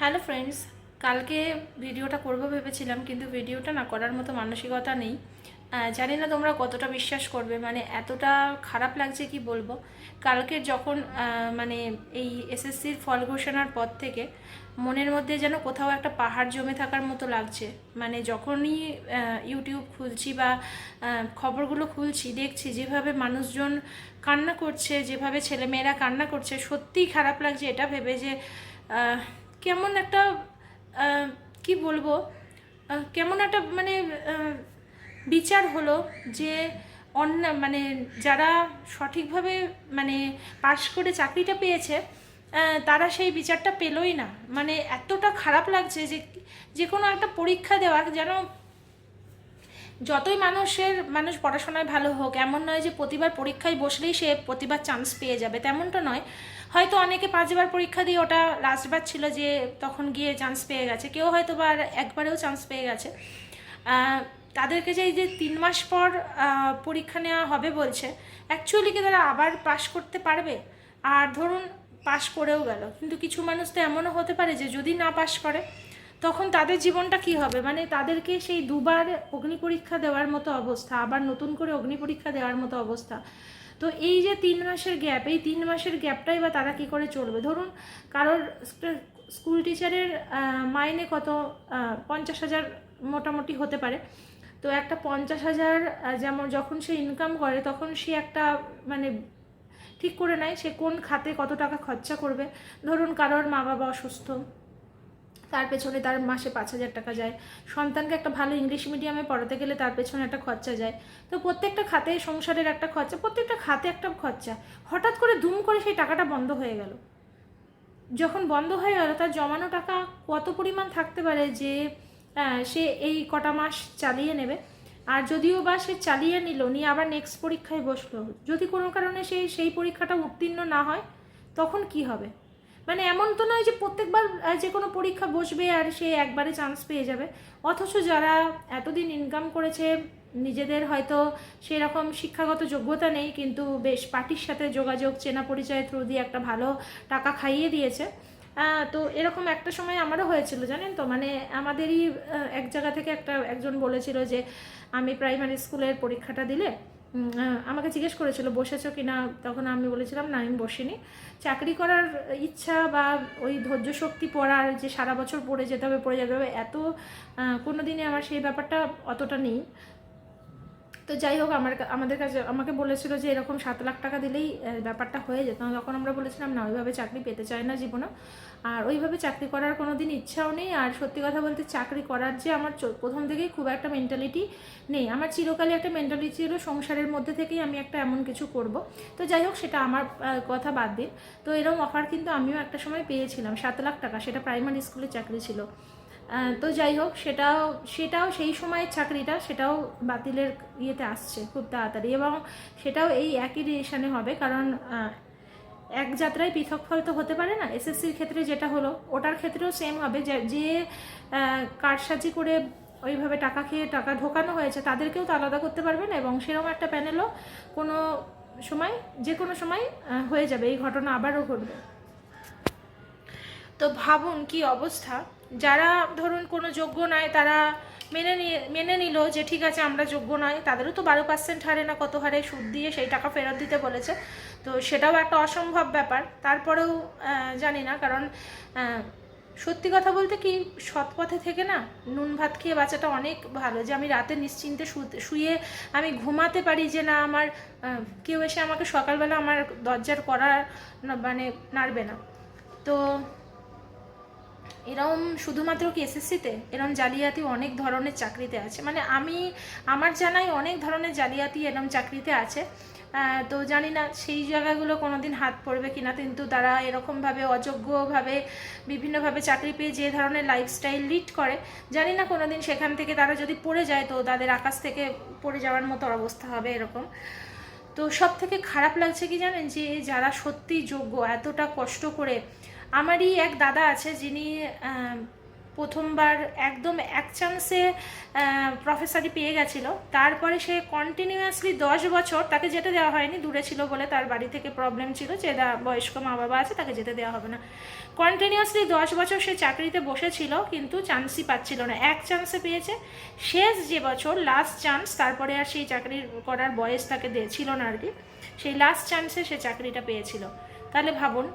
Hello friends, কালকে ভিডিওটা করব ভেবেছিলাম, কিন্তু ভিডিওটা না করার মতো মানসিকতা নেই। জানি না তোমরা কতটা বিশ্বাস করবে মানে এতটা খারাপ লাগছে কি বলব? কালকে যখন মানে এই এসএসসির ফল ঘোষণার পর থেকে মনের মধ্যে যেন কোথাও একটা পাহাড় জমে থাকার মতো লাগছে। মানে যখনই ইউটিউব খুলছি বা খবরগুলো খুলছি, দেখছি যেভাবে মানুষজন কান্না করছে, যেভাবে ছেলেমেয়েরা কান্না করছে, সত্যিই খারাপ লাগছে এটা ভেবে যে কেমন একটা কি বলব কেমন একটা মানে বিচার হলো যে অন্য মানে যারা সঠিকভাবে মানে পাশ করে চাকরিটা পেয়েছে তারা সেই বিচারটা পেলই না। মানে এতটা খারাপ লাগছে যে যে কোনো একটা পরীক্ষা দেওয়া যেন যতই মানুষের, মানুষ পড়াশোনায় ভালো হোক, এমন নয় যে প্রতিবার পরীক্ষায় বসলেই সে প্রতিবার চান্স পেয়ে যাবে, তেমনটা নয়। হয়তো অনেকে পাঁচবার পরীক্ষা দিয়ে ওটা লাস্টবার ছিল যে তখন গিয়ে চান্স পেয়ে গেছে, কেউ হয়তো বা একবারেও চান্স পেয়ে গেছে। তাদেরকে যে এই যে তিন মাস পর পরীক্ষা নেওয়া হবে বলছে অ্যাকচুয়ালি কি তারা আবার পাশ করতে পারবে? আর ধরুন পাশ করেও গেল, কিন্তু কিছু মানুষ তো এমনও হতে পারে যে যদি না পাশ করে তখন তাদের জীবনটা কি হবে? মানে তাদেরকে সেই দুবার অগ্নি পরীক্ষা দেওয়ার মতো অবস্থা, আবার নতুন করে অগ্নি পরীক্ষা দেওয়ার মতো অবস্থা। তো এই যে তিন মাসের গ্যাপ, এই তিন মাসের গ্যাপটাই বা তারা কি করে চলবে? ধরুন কারোর স্কুল টিচারের মাইনে কত? পঞ্চাশ হাজার মোটামুটি হতে পারে। তো একটা পঞ্চাশ হাজার যেমন যখন সে ইনকাম করে, তখন সে একটা মানে ঠিক করে নেয় সে কোন খাতে কত টাকা খরচা করবে। ধরুন কারোর মা বাবা অসুস্থ তার পেছনে তার মাসে পাঁচ হাজার টাকা যায়। সন্তানকে একটা ভালো ইংলিশ মিডিয়ামে পড়াতে গেলে তার পেছনে একটা খরচা যায়। তো প্রত্যেকটা খাতে সংসারের একটা খরচা, প্রত্যেকটা খাতে একটা খরচা। হঠাৎ করে দুম করে সেই টাকাটা বন্ধ হয়ে গেল। যখন বন্ধ হয়ে গেল, তার জমানো টাকা কত পরিমাণ থাকতে পারে যে সে এই কটা মাস চালিয়ে নেবে? আর যদিও বা সে চালিয়ে নিল, নিয়ে আবার নেক্সট পরীক্ষায় বসল। যদি কোনো কারণে সে সেই পরীক্ষাটা উত্তীর্ণ না হয়, তখন কি হবে? মানে এমন তো নয় যে প্রত্যেকবার যে কোনো পরীক্ষা বসবে আর সে একবারে চান্স পেয়ে যাবে। অথচ যারা এতদিন ইনকাম করেছে, নিজেদের হয়তো সেরকম শিক্ষাগত যোগ্যতা নেই, কিন্তু বেশ পার্টির সাথে যোগাযোগ, চেনা পরিচয় থ্রু দিয়ে একটা ভালো টাকা খাইয়ে দিয়েছে। তো এরকম একটা সময় আমারও হয়েছিল, জানেন তো? মানে আমাদেরই এক জায়গা থেকে একটা, একজন বলেছিল যে, আমি প্রাইমারি স্কুলের পরীক্ষাটা দিলে আমাকে জিজ্ঞেস করেছিল, বসেছো কি না তখন আমি বলেছিলাম, না, আমি বসিনি। চাকরি করার ইচ্ছা বা ওই ধৈর্য শক্তি পড়ার যে সারা বছর পড়ে যেতে হবে, পড়ে যেতে হবে, এত কোনো দিনে আমার সেই ব্যাপারটা অতটা নেই। তো যাই হোক, আমার আমাদের কাছে আমাকে বলেছিল যে এরকম সাত লাখ টাকা দিলেই ব্যাপারটা হয়ে যেত। তখন আমরা বলেছিলাম, না, ওইভাবে চাকরি পেতে চাই না জীবনে। আর ওইভাবে চাকরি করার কোনো দিন ইচ্ছাও নেই। আর সত্যি কথা বলতে, চাকরি করার যে আমার প্রথম থেকেই খুব একটা মেন্টালিটি নেই। আমার চিরকালে একটা মেন্টালিটি ছিল, সংসারের মধ্যে থেকেই আমি একটা এমন কিছু করব। তো যাই হোক, সেটা আমার কথা বাদ দিন। তো এরকম অফার কিন্তু আমিও একটা সময় পেয়েছিলাম, সাত লাখ টাকা। সেটা প্রাইমারি স্কুলে চাকরি ছিল। তো যাই হোক, সেটাও সেটাও সেই সময়ের চাকরিটা, সেটাও বাতিলের ইয়েতে আসছে খুব তাড়াতাড়ি এবং সেটাও এই একই ডিসিশনে হবে কারণ এক যাত্রায় পৃথক ফল তো হতে পারে না। এসএসসির ক্ষেত্রে যেটা হলো, ওটার ক্ষেত্রেও সেম হবে। যে কারসাজি করে ওইভাবে টাকা খেয়ে টাকা ঢোকানো হয়েছে, তাদেরকেও তো আলাদা করতে পারবে না এবং সেরকম একটা প্যানেলও কোনো সময় যে কোনো সময় হয়ে যাবে। এই ঘটনা আবারও ঘটবে। তো ভাবুন কি অবস্থা? যারা ধরুন কোনো যোগ্য নয় তারা মেনে নিয়ে, মেনে নিল যে ঠিক আছে আমরা যোগ্য নয় তাদেরও তো বারো পার্সেন্ট হারে না কত হারে সুদ দিয়ে সেই টাকা ফেরত দিতে বলেছে। তো সেটাও একটা অসম্ভব ব্যাপার। তারপরেও জানি না, কারণ সত্যি কথা বলতে কি সৎ পথে থেকে না নুন ভাত খেয়ে বাঁচাটা অনেক ভালো। যে আমি রাতে নিশ্চিন্তে শুয়ে আমি ঘুমাতে পারি যে না আমার কেউ এসে আমাকে সকালবেলা আমার দরজার করা মানে নাড়বে না। তো এরম শুধুমাত্র কি এসএসসিতে এরম জালিয়াতি অনেক ধরনের চাকরিতে আছে। মানে আমি, আমার জানাই অনেক ধরনের জালিয়াতি এরম চাকরিতে আছে। তো জানি না সেই জায়গাগুলো কোনোদিন হাত পড়বে কিনা। কিন্তু তারা এরকমভাবে, অযোগ্যভাবে, বিভিন্নভাবে চাকরি পেয়ে যে ধরনের লাইফস্টাইল লিড করে, জানি না কোনোদিন সেখান থেকে তারা যদি পড়ে যায় তো তাদের আকাশ থেকে পড়ে যাওয়ার মতো অবস্থা হবে এরকম। তো সব থেকে খারাপ লাগছে কি জানেন? যে যারা সত্যি যোগ্য, এতটা কষ্ট করে আমারই এক দাদা আছে যিনি প্রথমবার একদম এক চান্সে প্রফেসারি পেয়ে গেছিল। তারপরে সে কন্টিনিউয়াসলি দশ বছর তাকে যেতে দেওয়া হয়নি, দূরে ছিল বলে তার বাড়ি থেকে প্রবলেম ছিল, যে দা বয়স্ক মা বাবা আছে তাকে যেতে দেওয়া হবে না। কন্টিনিউয়াসলি দশ বছর সে চাকরিতে বসেছিল, কিন্তু চান্সই পাচ্ছিল না। এক চান্সে পেয়েছে। শেষ যে বছর লাস্ট চান্স তারপরে আর সেই চাকরি করার বয়স তাকে দে- ছিল না আর কি। সেই লাস্ট চান্সে সে চাকরিটা পেয়েছিল। তাহলে ভাবুন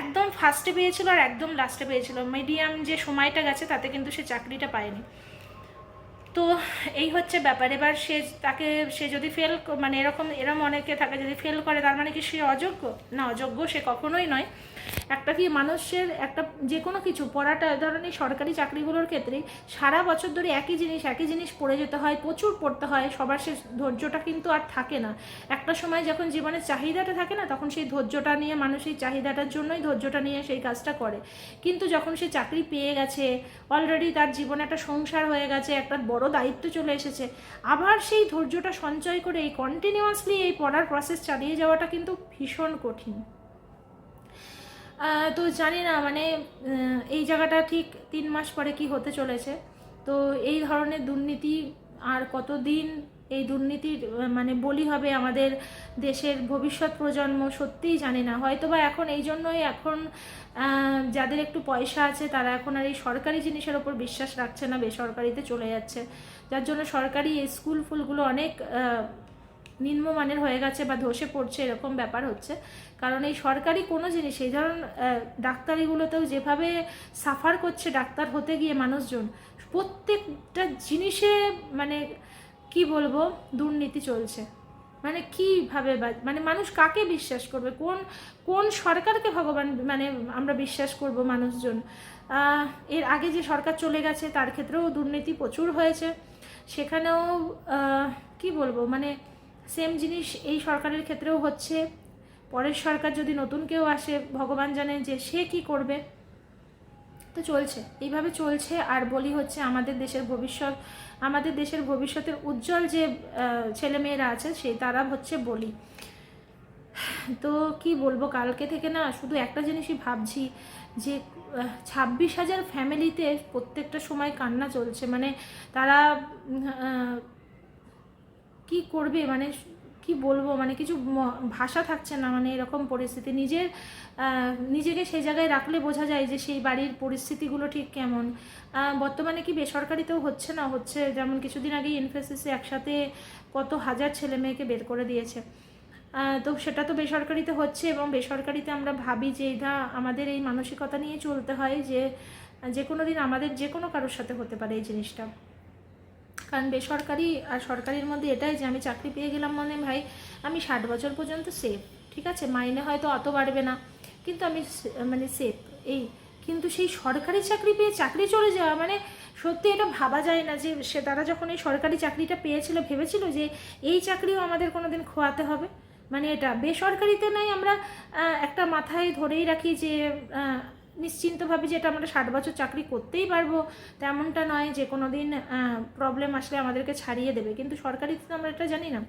একদম ফার্স্টে পেয়েছিল আর একদম লাস্টে পেয়েছিল। মিডিয়াম যে সময়টা গেছে, তাতে কিন্তু সে চাকরিটা পায়নি। তো এই হচ্ছে ব্যাপার। এবার সে তাকে, সে যদি ফেল মানে এরকম, এরম অনেকে থাকে যদি ফেল করে, তার মানে কি সে অযোগ্য? না, অযোগ্য সে কখনোই নয়। একটা কি মানুষের একটা যে কোনো কিছু পড়াটা ধরনের সরকারি চাকরিগুলোর ক্ষেত্রে সারা বছর ধরে একই জিনিস একই জিনিস পড়ে যেতে হয়, প্রচুর পড়তে হয়, সবার সে ধৈর্যটা কিন্তু আর থাকে না। একটা সময় যখন জীবনের চাহিদাটা থাকে না, তখন সেই ধৈর্যটা নিয়ে, মানুষ এই চাহিদাটার জন্যই ধৈর্যটা নিয়ে সেই কাজটা করে। কিন্তু যখন সে চাকরি পেয়ে গেছে অলরেডি তার জীবনে একটা সংসার হয়ে গেছে, একটা বড় দায়িত্ব চলে এসেছে, আবার সেই ধৈর্যটা সঞ্চয় করে এই কন্টিনিউয়াসলি এই পড়ার প্রসেস চালিয়ে যাওয়াটা কিন্তু ভীষণ কঠিন। তো জানি না মানে এই জায়গাটা ঠিক তিন মাস পরে কি হতে চলেছে। তো এই ধরনের দুর্নীতি আর কতদিন এই দুর্নীতির মানে বলি হবে আমাদের দেশের ভবিষ্যৎ প্রজন্ম সত্যিই জানি না। হয়তো বা এখন এই জন্যই এখন যাদের একটু পয়সা আছে, তারা এখন আর এই সরকারি জিনিসের ওপর বিশ্বাস রাখছে না, বেসরকারিতে চলে যাচ্ছে। যার জন্য সরকারি স্কুল ফুলগুলো অনেক নিম্নমানের হয়ে গেছে বা ধসে পড়ছে, এরকম ব্যাপার হচ্ছে। কারণ এই সরকারি কোনো জিনিস, এই ধরুন ডাক্তারিগুলোতেও যেভাবে সাফার করছে ডাক্তার হতে গিয়ে মানুষজন, প্রত্যেকটা জিনিসে মানে কি বলব, দুর্নীতি চলছে। মানে কীভাবে মানে মানুষ কাকে বিশ্বাস করবে? কোন কোন সরকারকে ভগবান মানে আমরা বিশ্বাস করব মানুষজন? এর আগে যে সরকার চলে গেছে, তার ক্ষেত্রেও দুর্নীতি প্রচুর হয়েছে। সেখানেও কি বলব মানে সেম জিনিস এই সরকারের ক্ষেত্রেও হচ্ছে। পরের সরকার যদি নতুন কেউ আসে, ভগবান জানে যে সে কি করবে। তো চলছে, এইভাবে চলছে। আর বলি হচ্ছে, আমাদের দেশের ভবিষ্যৎ, আমাদের দেশের ভবিষ্যতের উজ্জ্বল যে ছেলেমেয়েরা আছে সেই তারা হচ্ছে বলি। তো কি বলব, কালকে থেকে না শুধু একটা জিনিসই ভাবছি যে, ছাব্বিশ হাজার ফ্যামিলিতে প্রত্যেকটা সময় কান্না চলছে। মানে তারা কি করবে? মানে কি বলব? মানে কিছু ভাষা থাকছে না মানে এরকম পরিস্থিতি। নিজের নিজেকে সেই জায়গায় রাখলে বোঝা যায় যে সেই বাড়ির পরিস্থিতিগুলো ঠিক কেমন। বর্তমানে কি বেসরকারিতেও হচ্ছে না? হচ্ছে যেমন কিছুদিন আগে ইনফোসিসে একসাথে কত হাজার ছেলে মেয়েকে বের করে দিয়েছে। তো সেটা তো বেসরকারিতে হচ্ছে এবং বেসরকারিতে আমরা ভাবি যে এটা আমাদের এই মানসিকতা নিয়ে চলতে হয় যে যে কোনো দিন আমাদের যে কোনো কারোর সাথে হতে পারে এই জিনিসটা। কারণ বেসরকারি আর সরকারির মধ্যে এটাই যে আমি চাকরি পেয়ে গেলাম মানে ভাই, আমি ষাট বছর পর্যন্ত সেফ ঠিক আছে? মাইনে হয়তো অত বাড়বে না, কিন্তু আমি মানে সেফ এই, কিন্তু সেই সরকারি চাকরি পেয়ে চাকরি চলে যাওয়া মানে সত্যি এটা ভাবা যায় না যে সে, তারা যখন এই সরকারি চাকরিটা পেয়েছিল, ভেবেছিল যে এই চাকরিও আমাদের কোনো দিন খোয়াতে হবে? মানে এটা বেসরকারিতে নাই, আমরা একটা মাথায় ধরেই রাখি যে নিশ্চিন্তভাবে যে এটা আমরা ষাট বছর চাকরি করতেই পারব, তেমনটা নয় যে কোনো দিন প্রবলেম আসলে আমাদেরকে ছাড়িয়ে দেবে। কিন্তু সরকারিতে তো আমরা এটা জানি না।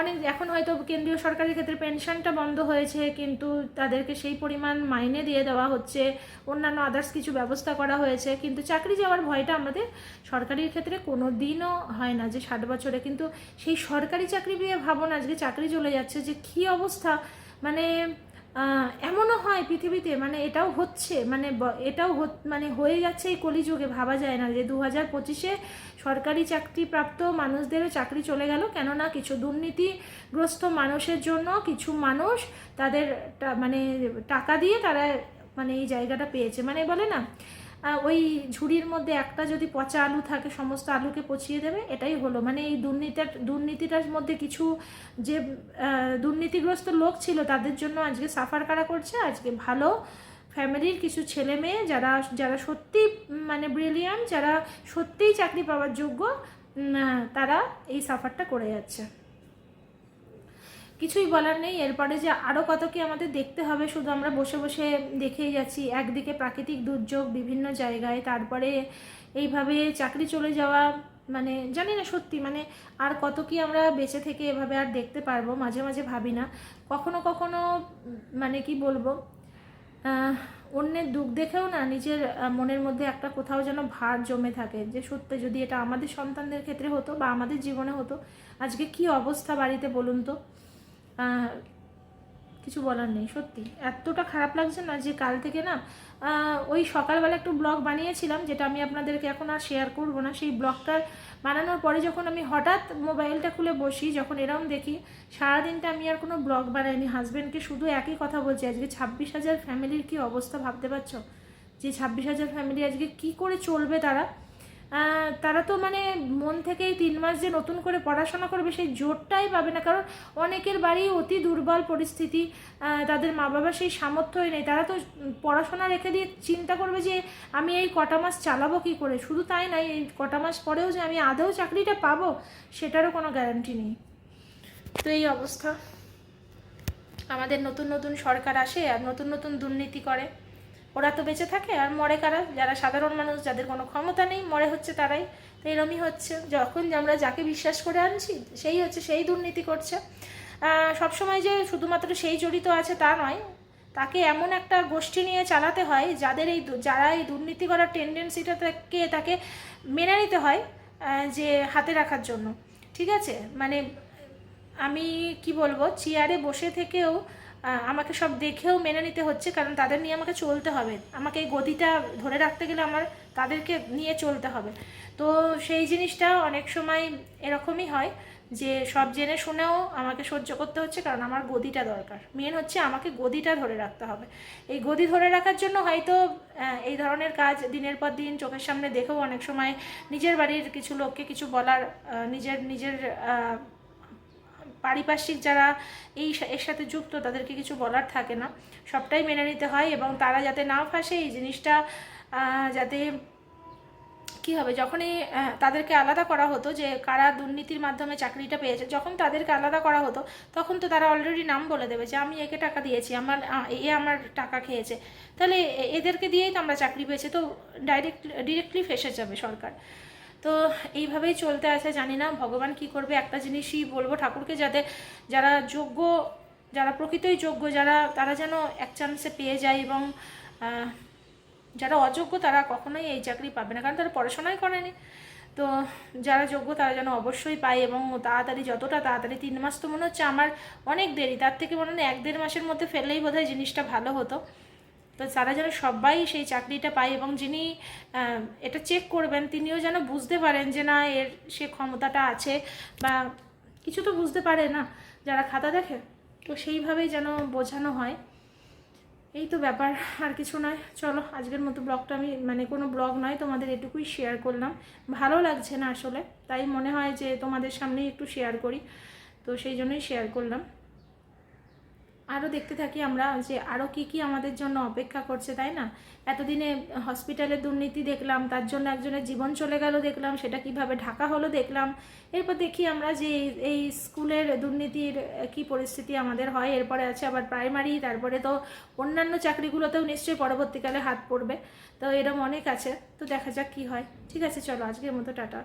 অনেক, এখন হয়তো কেন্দ্রীয় সরকারের ক্ষেত্রে পেনশনটা বন্ধ হয়েছে, কিন্তু তাদেরকে সেই পরিমাণ মাইনে দিয়ে দেওয়া হচ্ছে, অন্যান্য আদার্স কিছু ব্যবস্থা করা হয়েছে, কিন্তু চাকরি যাওয়ার ভয়টা আমাদের সরকারির ক্ষেত্রে কোনো দিনও হয় না যে ষাট বছরে। কিন্তু সেই সরকারি চাকরি পেয়ে ভাবুন, আজকে চাকরি চলে যাচ্ছে, যে কী অবস্থা? মানে এমনও হয় পৃথিবীতে মানে এটাও হচ্ছে মানে এটাও মানে হয়ে যাচ্ছে এই কলিযুগে, ভাবা যায় না যে দু হাজার পঁচিশে সরকারি চাকরিপ্রাপ্ত মানুষদেরও চাকরি চলে গেল, কেননা কিছু দুর্নীতিগ্রস্ত মানুষের জন্য কিছু মানুষ তাদের মানে টাকা দিয়ে তারা মানে এই জায়গাটা পেয়েছে। মানে বলে না ওই ঝুড়ির মধ্যে একটা যদি পচা আলু থাকে, সমস্ত আলুকে পচিয়ে দেবে, এটাই হলো। মানে এই দুর্নীতিটা, দুর্নীতিটার মধ্যে কিছু যে দুর্নীতিগ্রস্ত লোক ছিল, তাদের জন্য আজকে সাফার কারা করছে? আজকে ভালো ফ্যামিলির কিছু ছেলে মেয়ে যারা যারা সত্যি মানে ব্রিলিয়ান্ট যারা সত্যিই চাকরি পাওয়ার যোগ্য তারা এই সাফারটা করে যাচ্ছে। কিছুই বলার নেই। এরপরে যে আরও কত কি আমাদের দেখতে হবে, শুধু আমরা বসে বসে দেখেই যাচ্ছি। একদিকে প্রাকৃতিক দুর্যোগ বিভিন্ন জায়গায়, তারপরে এইভাবে চাকরি চলে যাওয়া মানে জানি না সত্যি মানে আর কত কি আমরা বেঁচে থেকে এভাবে আর দেখতে পারব, মাঝে মাঝে ভাবি না। কখনো কখনো মানে কি বলব অন্যের দুঃখ দেখেও না নিজের মনের মধ্যে একটা কোথাও যেন ভার জমে থাকে। যে সত্যি যদি এটা আমাদের সন্তানদের ক্ষেত্রে হতো বা আমাদের জীবনে হতো, আজকে কি অবস্থা বাড়িতে বলুন তো? কিছু বলার নেই, সত্যি। এতটা খারাপ লাগছে না যে কাল থেকে না ওই সকালবেলা একটু ব্লগ বানিয়েছিলাম, যেটা আমি আপনাদেরকে এখন আর শেয়ার করব না। সেই ব্লগটার বানানোর পরে যখন আমি হঠাৎ মোবাইলটা খুলে বসি, যখন এরম দেখি, সারাদিনটা আমি আর কোনো ব্লগ বানাইনি। হাজব্যান্ডকে শুধু একই কথা বলছি, আজকে ছাব্বিশ হাজার ফ্যামিলির কী অবস্থা ভাবতে পারছ? যে ছাব্বিশ হাজার ফ্যামিলি আজকে কি করে চলবে তারা? তারা তো মানে মন থেকেই তিন মাস যে নতুন করে পড়াশোনা করবে, সেই জোরটাই পাবে না। কারণ অনেকের বাড়ি অতি দুর্বল পরিস্থিতি তাদের মা বাবার সেই সামর্থ্যই নেই। তারা তো পড়াশোনা রেখে দিয়ে চিন্তা করবে যে, আমি এই কটা মাস চালাবো কী করে? শুধু তাই নয়, এই কটা মাস পরেও যে আমি আদৌ চাকরিটা পাবো, সেটারও কোনো গ্যারান্টি নেই। তো এই অবস্থা। আমাদের নতুন নতুন সরকার আসে, আর নতুন নতুন দুর্নীতি করে। ওরা তো বেঁচে থাকে আর মরে কারা? যারা সাধারণ মানুষ, যাদের কোনো ক্ষমতা নেই, মরে হচ্ছে তারাই। তো এরমই হচ্ছে। যখন আমরা যাকে বিশ্বাস করে আনছি, সেই হচ্ছে, সেই দুর্নীতি করছে। সবসময় যে শুধুমাত্র সেই জড়িত আছে তা নয়, তাকে এমন একটা গোষ্ঠী নিয়ে চালাতে হয়, যাদের এই যারা এই দুর্নীতি করার টেন্ডেন্সিটা থেকে তাকে মেনে নিতে হয় যে হাতে রাখার জন্য। ঠিক আছে? মানে আমি কি বলব? চেয়ারে বসে থেকেও আমাকে সব দেখেও মেনে নিতে হচ্ছে, কারণ তাদের নিয়ে আমাকে চলতে হবে। আমাকে এই গদিটা ধরে রাখতে গেলে আমার, তাদেরকে নিয়ে চলতে হবে। তো সেই জিনিসটা অনেক সময় এরকমই হয় যে সব জেনে শুনেও আমাকে সহ্য করতে হচ্ছে, কারণ আমার গদিটা দরকার। মেন হচ্ছে আমাকে গদিটা ধরে রাখতে হবে। এই গদি ধরে রাখার জন্য হয়তো এই ধরনের কাজ দিনের পর দিন চোখের সামনে দেখেও অনেক সময় নিজের বাড়ির কিছু লোককে কিছু বলার নিজের নিজের পারিপার্শ্বিক যারা এই এর সাথে যুক্ত, তাদেরকে কিছু বলার থাকে না। সবটাই মেনে নিতে হয় এবং তারা যাতে না ফাঁসে এই জিনিসটা যাতে কি হবে? যখনই তাদেরকে আলাদা করা হতো যে কারা দুর্নীতির মাধ্যমে চাকরিটা পেয়েছে, যখন তাদেরকে আলাদা করা হতো, তখন তো তারা অলরেডি নাম বলে দেবে যে, আমি একে টাকা দিয়েছি, আমার এ আমার টাকা খেয়েছে। তাহলে এদেরকে দিয়েই তো আমরা চাকরি পেয়েছি, তো ডাইরেক্ট ডিরেক্টলি ফেসে যাবে সরকার। তো এইভাবেই চলতে আছে, জানি না ভগবান কি করবে। একটা জিনিসই বলব ঠাকুরকে যাতে যারা যোগ্য, যারা প্রকৃতই যোগ্য, যারা, তারা যেন এক চান্সে পেয়ে যায় এবং যারা অযোগ্য তারা কখনোই এই চাকরি পাবে না, কারণ তারা পড়াশোনাই করেনি। তো যারা যোগ্য তারা যেন অবশ্যই পায় এবং তাড়াতাড়ি যতটা তাড়াতাড়ি, তিন মাস তো মনে হচ্ছে আমার অনেক দেরি, তার থেকে মনে হয় এক দেড় মাসের মধ্যে ফেললেই বোধহয় জিনিসটা ভালো হতো। তো তারা যেন সবাই সেই চাকরিটা পায় এবং যিনি এটা চেক করবেন, তিনিও যেন বুঝতে পারেন যে না, এর সে ক্ষমতাটা আছে বা কিছু তো বুঝতে পারে না, যারা খাতা দেখে। তো সেইভাবেই যেন বোঝানো হয়। এই তো ব্যাপার, আর কিছু নয়। চলো, আজকের মতো ব্লগটা আমি মানে কোনো ব্লগ নয়, তোমাদের এটুকুই শেয়ার করলাম। ভালো লাগছে না আসলে, তাই মনে হয় যে তোমাদের সামনেই একটু শেয়ার করি। তো সেই জন্যই শেয়ার করলাম। আরও দেখতে থাকি আমরা যে আরও কি কি আমাদের জন্য অপেক্ষা করছে, তাই না? এতদিনে হসপিটালে দুর্নীতি দেখলাম, তার জন্য একজনের জীবন চলে গেল দেখলাম, সেটা কীভাবে ঢাকা হলো দেখলাম। এরপর দেখি আমরা যে এই- স্কুলের দুর্নীতির কি পরিস্থিতি আমাদের হয়, এরপরে আছে আবার প্রাইমারি তারপরে তো অন্যান্য চাকরিগুলোতেও নিশ্চয়ই পরবর্তীকালে হাত পড়বে। তো এরকম অনেক আছে, তো দেখা যাক কি হয়। ঠিক আছে, চলো আজকের মতো, টাটা।